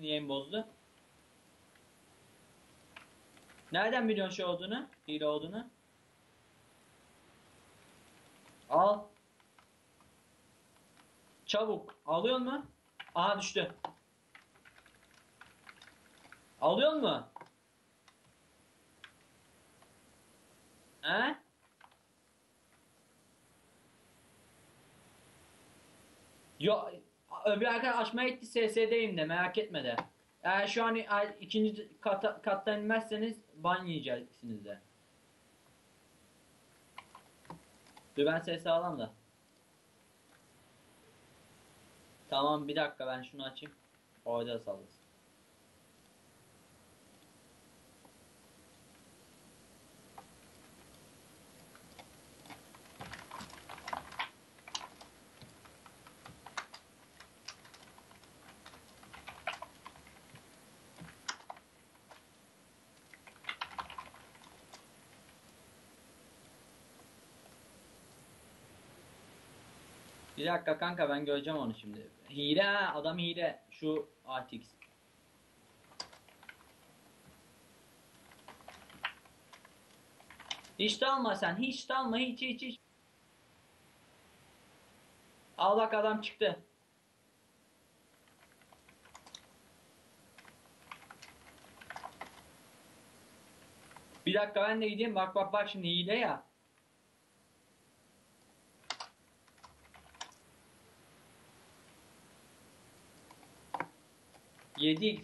şimdi yayın bozdu? Nereden biliyorsun şey olduğunu? Hile olduğunu? Al. Çabuk. Alıyor mu? Aha düştü. Alıyor mu? He? Yo, öbür arkadaş açmaya gitti SS'deyim de merak etme de. Eğer şu an eğer ikinci kata, kattan inmezseniz ban yiyeceksiniz de. Dur ben ses alayım da. Tamam bir dakika ben şunu açayım. Orada sallasın. Bir dakika kanka ben göreceğim onu şimdi. Hile adam hile. Şu RTX. Hiç de alma sen. Hiç de alma. Hiç hiç hiç. Al bak adam çıktı. Bir dakika ben de gideyim. Bak bak bak şimdi hile ya. 野地